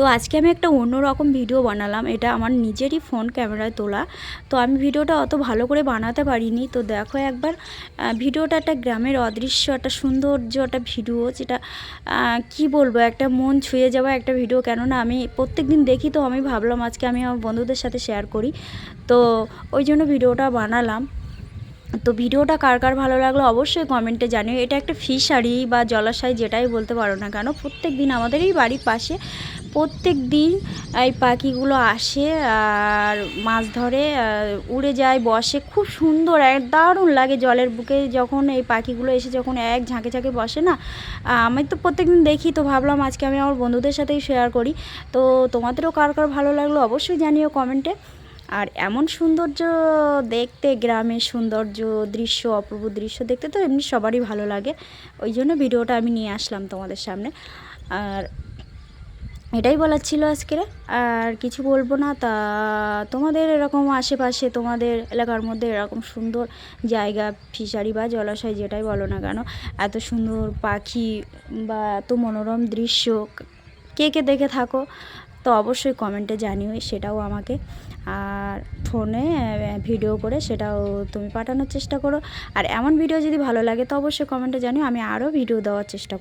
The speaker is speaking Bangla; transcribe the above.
তো আজকে আমি একটা অন্যরকম ভিডিও বানালাম। এটা আমার নিজেরই ফোন ক্যামেরায় তোলা। তো আমি ভিডিওটা অত ভালো করে বানাতে পারিনি। তো দেখো একবার ভিডিওটা একটা গ্রামের অদৃশ্য, একটা সৌন্দর্য একটা ভিডিও যেটা কি বলব, একটা মন ছুঁয়ে যাওয়া একটা ভিডিও কেননা আমি প্রত্যেক দিন দেখি তো, আমি ভাবলাম আজকে আমি আমার বন্ধুদের সাথে শেয়ার করি। তো ওই জন্য ভিডিওটা বানালাম। তো ভিডিওটা কার কার ভালো লাগল অবশ্যই কমেন্টে জানিও। এটা একটা ফিশারি বা জলাশয়, যেটাই বলতে পারো না কেন প্রত্যেক দিন আমাদের এই বাড়ির পাশে প্রত্যেক দিন এই পাখিগুলো আসে আর মাছ ধরে উড়ে যায়, বসে। খুব সুন্দর, এক দারুণ লাগে জলের বুকে। যখন এই পাখিগুলো এসে যখন এক ঝাঁকে ঝাঁকে বসে না আমি তো প্রত্যেক দিন দেখি, তো ভাবলাম আজকে আমি আমার বন্ধুদের সাথেই শেয়ার করি। তো তোমাদেরও কার কার ভালো লাগল অবশ্যই জানিও কমেন্টে আর এমন সৌন্দর্য দেখতে, গ্রামের সৌন্দর্য, দৃশ্য, অপূর্ব দৃশ্য দেখতে তো এমনি সবারই ভালো লাগে। ওই জন্য ভিডিওটা আমি নিয়ে আসলাম তোমাদের সামনে। আর এটাই বলার ছিল আজকের। আর কিছু বলব না, তা তোমাদের এরকম আশেপাশে, তোমাদের এলাকার মধ্যে এরকম সুন্দর জায়গা, ফিশারি বা জলাশয় যেটাই বলো না কেন, এত সুন্দর পাখি বা এত মনোরম দৃশ্য, কে কে দেখে থাকো, তো অবশ্যই কমেন্টে জানিও সেটাও আমাকে। আর ফোনে ভিডিও করে সেটাও তুমি পাঠানোর চেষ্টা করো। আর এমন ভিডিও যদি ভালো লাগে, তো অবশ্যই কমেন্টে জানিও, আমি আরও ভিডিও দেওয়ার চেষ্টা